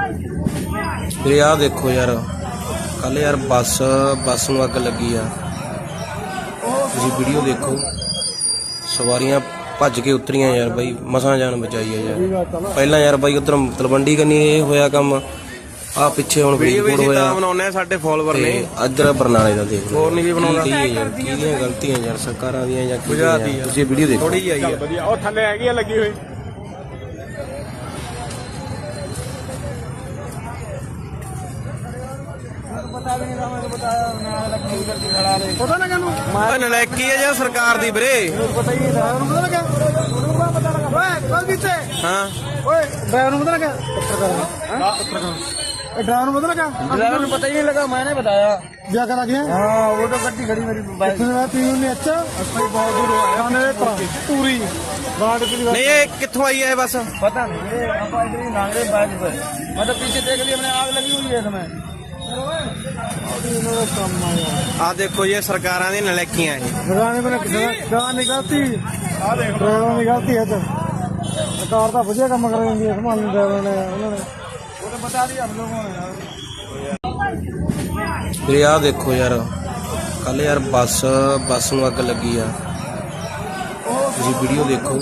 ਵੀਰੇ ਆਹ ਦੇਖੋ ਯਾਰ ਕੱਲ ਯਾਰ ਬੱਸ ਬੱਸ ਨੂੰ ਅੱਗ ਲੱਗੀ ਆ। ਤੁਸੀਂ ਵੀਡੀਓ ਦੇਖੋ ਸਵਾਰੀਆਂ ਭੱਜ ਕੇ ਉਤਰੀਆਂ ਯਾਰ ਬਾਈ ਮਸਾਂ ਜਾਨ ਬਚਾਈ ਆ ਯਾਰ। ਪਹਿਲਾਂ ਯਾਰ ਬਾਈ ਉਧਰ ਤਲਵੰਡੀ ਕੰਨੀ ਇਹ ਹੋਇਆ ਕੰਮ ਆ ਪਿੱਛੇ ਹੁਣ ਫਰੀਦਕੋਟ ਤਾਂ ਹੋਇਆ। ਬਣਾਉਂਦੇ ਆ ਸਾਡੇ ਫਾਲੋਵਰ ਨੇ। ਤੇ ਇੱਧਰ ਬਰਨਾਲੇ ਦਾ ਦੇਖ ਹੋਰ ਨਹੀਂ ਵੀ ਬਣਾਉਂਦਾ। ਗਲਤੀਆਂ ਯਾਰ ਸਰਕਾਰਾਂ ਦੀਆਂ ਜਾਂ ਕੀ। ਤੁਸੀਂ ਵੀਡੀਓ ਦੇਖੋ। ਥੋੜੀ ਜਿਹੀ ਆਈ ਆ। ਵਧੀਆ। ਉਹ ਥੱਲੇ ਹੈਗੀ ਆ ਲੱਗੀ ਹੋਈ। ਪਤਾ ਨਾ ਕਿਨੂੰ ਓਏ ਨਲਾਇਕੀ ਆ ਜਾਂ ਸਰਕਾਰ ਦੀ ਵੀਰੇ ਪਤਾ ਹੀ ਨਹੀਂ ਡਰਾਈਵਰ ਨੂੰ ਪਤਾ ਲੱਗਾ ਉਹਨੂੰ ਪਤਾ ਲੱਗਾ ਓਏ ਕੱਲ ਕਿੱਥੇ ਹਾਂ ਓਏ ਡਰਾਈਵਰ ਨੂੰ ਪਤਾ ਲੱਗਾ ਪੱਤਰਕਾਰ ਹਾਂ ਪੱਤਰਕਾਰ ਇਹ ਡਰਾਈਵਰ ਨੂੰ ਪਤਾ ਲੱਗਾ ड्राइवर को पता ही नहीं लगा मैंने बताया ਜਾ ਕੇ ਲੱਗੇ हाँ वो तो गड्डी खड़ी मेरी बाइक ਕਿੱਥੇ ਦਾ ਪੀਉ ਨੇ ਅੱਛਾ ਅਸੀਂ ਬਹੁਤ ਦੂਰ ਹੋਇਆ ਖਾਨੇ ਦੇ ਤਰ੍ਹਾਂ ਪੂਰੀ ਬਾੜ ਦੀ ਨਹੀਂ ਇਹ ਕਿੱਥੋਂ ਆਈ ਹੈ ਇਹ ਬੱਸ पता नहीं ये हम इधर ही नांग रहे बाइक पर मतलब पीछे देख लिया मैंने आग लगी हुई है तुम्हें ਕੰਮ ਆਇਆ ਆ ਦੇਖੋ ਇਹ ਸਰਕਾਰਾਂ ਦੀਆਂ ਨਲਾਇਕੀਆਂ ਇਹ ਲਗਾਣੇ ਬਣਾ ਦਾ ਗਾਂ ਨਿਕਲਤੀ ਆ ਦੇਖ ਡਰਾਈਵਰ ਨਿਕਲਤੀ ਹੈ ਤੇ ਸਰਕਾਰ ਤਾਂ ਵਧੀਆ ਕੰਮ ਕਰ ਰਹੀ ਹੈ ਸੰਭਾਲ ਡਰਾਈਵਰ ਨੇ ਉਹਨਾਂ ਨੇ। ਉਹ ਤਾਂ ਬਤਾ ਦਿਆ ਹਮ ਲੋਗੋਂ ਨੇ ਵੀਰੇ ਆਹ ਦੇਖੋ ਯਾਰ ਕੱਲ ਯਾਰ ਬੱਸ ਬੱਸ ਨੂੰ ਅੱਗ ਲੱਗੀ ਆ। ਤੁਸੀਂ ਵੀਡੀਓ ਦੇਖੋ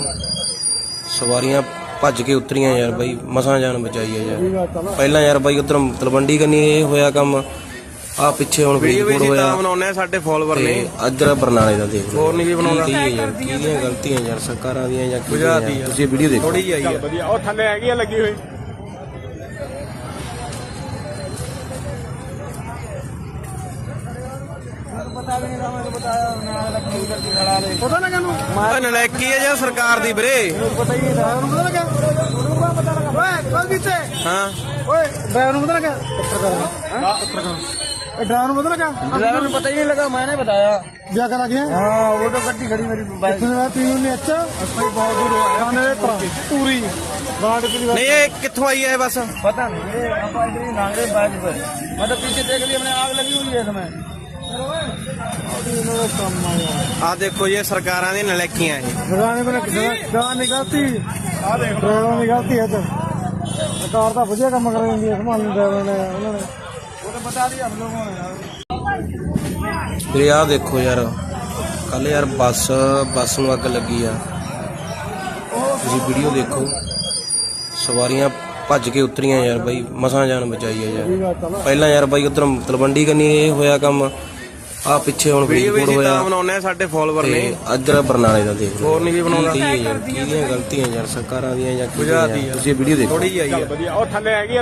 ਸਵਾਰੀਆਂ ਭੱਜ ਕੇ ਉਤਰੀਆਂ ਯਾਰ ਬਾਈ ਮਸਾਂ ਜਾਨ ਬਚਾਈ ਆ ਯਾਰ। ਪਹਿਲਾਂ ਯਾਰ ਬਾਈ ਉਧਰ ਤਲਵੰਡੀ ਕੰਨੀ ਇਹ ਹੋਇਆ ਕੰਮ ਆ ਪਿੱਛੇ ਹੁਣ ਫਰੀਦਕੋਟ ਹੋਇਆ। ਬਣਾਉਂਦੇ ਆ ਸਾਡੇ ਫਾਲੋਵਰ ਨੇ। ਇੱਧਰ ਬਰਨਾਲੇ ਦਾ ਦੇਖ ਲਓ। ਹੋਰ ਨਹੀਂ ਵੀ ਬਣਾਉਂਦਾ। ਕੀ ਗਲਤੀਆਂ ਯਾਰ ਸਰਕਾਰਾਂ ਦੀਆਂ ਜਾਂ ਕੀ। ਤੁਸੀਂ ਵੀਡੀਓ ਦੇਖੋ। ਥੋੜੀ ਜਿਹੀ ਆਈ ਆ। ਵਧੀਆ ਉਹ ਥੱਲੇ ਹੈਗੀ ਆ ਲੱਗੀ ਹੋਈ। रहे ਪਤਾ ਨਾ ਕਿਨੂੰ ਓਏ ਨਲਾਇਕੀ ਆ ਜਾਂ ਸਰਕਾਰ ਦੀ ਵੀਰੇ ਪਤਾ ਹੀ ਨਹੀਂ ਡਰਾਈਵਰ ਨੂੰ ਪਤਾ ਲੱਗਾ ਉਹਨੂੰ ਪਤਾ ਲੱਗਾ ਓਏ ਕੱਲ ਕਿੱਥੇ ਹਾਂ ਓਏ ਡਰਾਈਵਰ ਨੂੰ ਪਤਾ ਲੱਗਾ ਪੱਤਰਕਾਰ ਹਾਂ ਪੱਤਰਕਾਰ ਇਹ ਡਰਾਈਵਰ ਨੂੰ ਪਤਾ ਲੱਗਾ ड्राइवर को पता ही नहीं लगा मैंने बताया ਜਾ ਕੇ ਲੱਗੇ हाँ वो तो गड्डी खड़ी मेरी बाइक ਕਿੱਥੇ ਦਾ ਪੀਉ ਨੇ ਅੱਛਾ ਅਸੀਂ ਬਹੁਤ ਦੂਰ ਹੋਇਆ ਖਾਨੇ ਦੇ ਤਰ੍ਹਾਂ ਪੂਰੀ ਬਾੜ ਦੀ ਨਹੀਂ ਇਹ ਕਿੱਥੋਂ ਆਈ ਹੈ ਇਹ ਬੱਸ पता नहीं ये हम इधर ही नांग रहे बाइक पर मतलब पीछे देख लिया मैंने आग लगी हुई है तुम्हें ਕੰਮ ਆਇਆ ਆ ਦੇਖੋ ਇਹ ਸਰਕਾਰਾਂ ਦੀਆਂ ਨਲਾਇਕੀਆਂ ਇਹ। ਲਗਾਣੇ ਬਣਾ ਕਿਸੇ ਦਾ ਗਾਂ ਨਿਕਲਤੀ ਆ ਦੇਖ ਡਰਾਈਵਰ ਨਿਕਲਤੀ ਹੈ ਤੇ ਸਰਕਾਰ ਤਾਂ ਵਧੀਆ ਕੰਮ ਕਰ ਰਹੀ ਹੈ ਸੰਭਾਲ ਡਰਾਈਵਰ ਨੇ ਉਹਨਾਂ ਨੇ। ਉਹ ਤਾਂ ਬਤਾ ਦਿਆ ਹਮ ਲੋਗੋਂ ਨੇ ਆਹ ਦੇਖੋ ਯਾਰ ਕੱਲ ਯਾਰ ਬੱਸ ਬੱਸ ਨੂੰ ਅੱਗ ਲੱਗੀ ਆ। ਤੁਸੀਂ ਵੀਡੀਓ ਦੇਖੋ ਸਵਾਰੀਆਂ ਭੱਜ ਕੇ ਉਤਰੀਆਂ ਯਾਰ ਬਾਈ ਮਸਾਂ ਜਾਨ ਬਚਾਈ ਆ ਯਾਰ। ਪਹਿਲਾਂ ਯਾਰ ਬਾਈ ਉਧਰ ਤਲਵੰਡੀ ਕੰਨੀ ਇਹ ਹੋਇਆ ਕੰਮ। ਆ ਪਿੱਛੇ ਹੁਣ ਵੀਡੀਓ ਵੀ ਅਸੀਂ ਤਾਂ ਹੋਇਆ। ਬਣਾਉਂਦੇ ਆ ਸਾਡੇ ਫਾਲੋਵਰ ਤੇ ਨੇ। ਇੱਧਰ ਬਰਨਾਲੇ ਦਾ ਦੇਖ ਹੋਰ ਨਹੀਂ ਵੀ ਬਣਾਉਂਦਾ। ਕੀ ਯਾਰ ਕਿਹਦੀਆਂ ਗਲਤੀਆਂ ਯਾਰ ਸਰਕਾਰਾਂ ਦੀਆਂ ਜਾਂ ਕੀ ਬੁਝਾਤੀ ਯਾਰ। ਤੁਸੀਂ ਵੀਡੀਓ ਦੇਖੋ। ਥੋੜੀ ਜਿਹੀ ਆਈ ਆ। ਵਧੀਆ ਉਹ ਥੱਲੇ ਹੈਗੀ ਆ